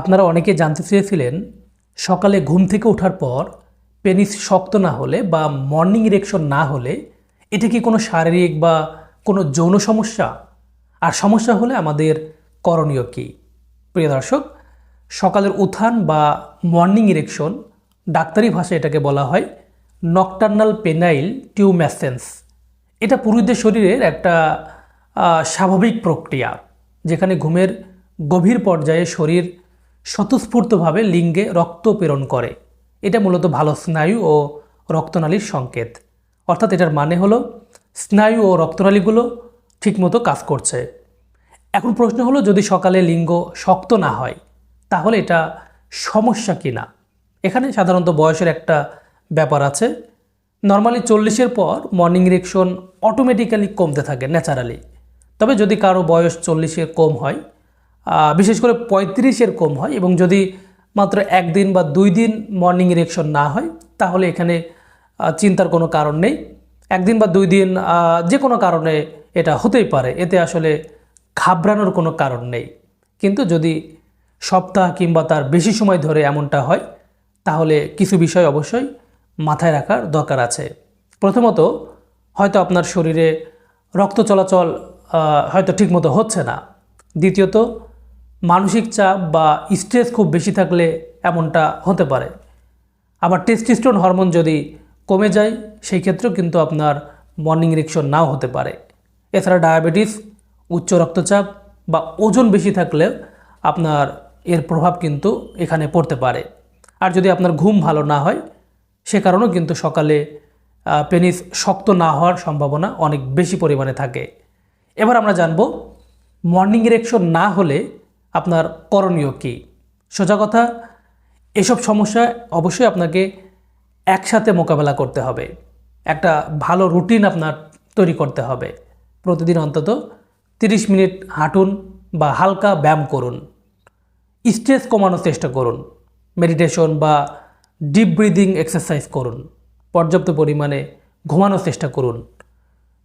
আপনারা অনেকে জানতে চেয়েছিলেন, সকালে ঘুম থেকে ওঠার পর পেনিস শক্ত না হলে বা মর্নিং ইরেকশন না হলে এটা কি কোনো শারীরিক বা কোনো যৌন সমস্যা? আর সমস্যা হলে আমাদের করণীয় কী? প্রিয় দর্শক, সকালের উত্থান বা মর্নিং ইরেকশন ডাক্তারি ভাষায় এটাকে বলা হয় নকটার্নাল পেনাইল টিউম্যাসেন্স এটা পুরুষদের শরীরের একটা স্বাভাবিক প্রক্রিয়া, যেখানে ঘুমের গভীর পর্যায়ে শরীর স্বতঃস্ফূর্তভাবে লিঙ্গে রক্ত প্রেরণ করে। এটা মূলত ভালো স্নায়ু ও রক্তনালীর সংকেত। অর্থাৎ এটার মানে হলো, স্নায়ু ও রক্তনালীগুলো ঠিকমতো কাজ করছে। এখন প্রশ্ন হলো, যদি সকালে লিঙ্গ শক্ত না হয়, তাহলে এটা সমস্যা কি না এখানে সাধারণত বয়সের একটা ব্যাপার আছে। নর্মালি চল্লিশের পর মর্নিং ইরেকশন অটোমেটিক্যালি কমতে থাকে, ন্যাচারালি। তবে যদি কারও বয়স চল্লিশের কম হয় বিশেষ করে পঁয়ত্রিশের কম হয় এবং যদি মাত্র একদিন বা দুই দিন মর্নিং ইরেকশন না হয়, তাহলে এখানে চিন্তার কোনো কারণ নেই। একদিন বা দুই দিন যে কোনো কারণে এটা হতেই পারে। এতে আসলে ঘাবড়ানোর কোনো কারণ নেই। কিন্তু যদি সপ্তাহ কিংবা তার বেশি সময় ধরে এমনটা হয়, তাহলে কিছু বিষয় অবশ্যই মাথায় রাখার দরকার আছে। প্রথমত, হয়তো আপনার শরীরে রক্ত চলাচল হয়তো ঠিকমতো হচ্ছে না। দ্বিতীয়ত মানসিক চাপ বা স্ট্রেস খুব বেশি থাকলে এমনটা হতে পারে। আবার টেস্টিস্টোন হরমোন যদি কমে যায়, সেই ক্ষেত্রেও কিন্তু আপনার মর্নিং ইরেকশন নাও হতে পারে। এছাড়া ডায়াবেটিস উচ্চ রক্তচাপ বা ওজন বেশি থাকলে আপনার এর প্রভাব কিন্তু এখানে পড়তে পারে। আর যদি আপনার ঘুম ভালো না হয়, সে কারণেও কিন্তু সকালে পেনিস শক্ত না হওয়ার সম্ভাবনা অনেক বেশি পরিমাণে থাকে। এবার আমরা জানব মর্নিং ইরেকশন না হলে আপনার করণীয় কী? সোজা কথা, এসব সমস্যা অবশ্যই আপনাকে একসাথে মোকাবেলা করতে হবে। একটা ভালো রুটিন আপনার তৈরি করতে হবে। প্রতিদিন অন্তত 30 মিনিট হাঁটুন বা হালকা ব্যায়াম করুন। স্ট্রেস কমানোর চেষ্টা করুন। মেডিটেশন বা ডিপ ব্রিদিং এক্সারসাইজ করুন। পর্যাপ্ত পরিমাণে ঘুমানোর চেষ্টা করুন।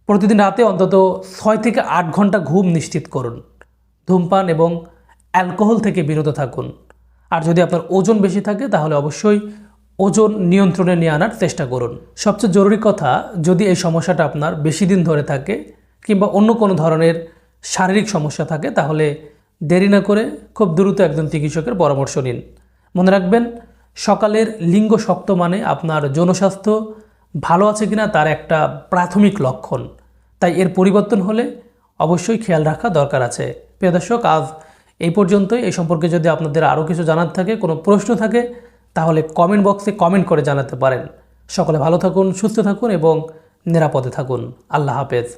প্রতিদিন রাতে অন্তত ছয় থেকে আট ঘণ্টা ঘুম নিশ্চিত করুন। ধূমপান এবং অ্যালকোহল থেকে বিরত থাকুন। আর যদি আপনার ওজন বেশি থাকে, তাহলে অবশ্যই ওজন নিয়ন্ত্রণে নিয়ে আনার চেষ্টা করুন। সবচেয়ে জরুরি কথা, যদি এই সমস্যাটা আপনার বেশি দিন ধরে থাকে কিংবা অন্য কোনো ধরনের শারীরিক সমস্যা থাকে, তাহলে দেরি না করে খুব দ্রুত একজন চিকিৎসকের পরামর্শ নিন। মনে রাখবেন, সকালের লিঙ্গ শক্ত মানে আপনার জনস্বাস্থ্য ভালো আছে কিনা তার একটা প্রাথমিক লক্ষণ। তাই এর পরিবর্তন হলে অবশ্যই খেয়াল রাখা দরকার আছে। প্রিয় দর্শক, আজ এই পর্যন্তই। এই সম্পর্কে যদি আপনাদের আরও কিছু জানার থাকে, কোনো প্রশ্ন থাকে, তাহলে কমেন্ট বক্সে কমেন্ট করে জানাতে পারেন। সকলে ভালো থাকুন, সুস্থ থাকুন এবং নিরাপদে থাকুন। আল্লাহ হাফেজ।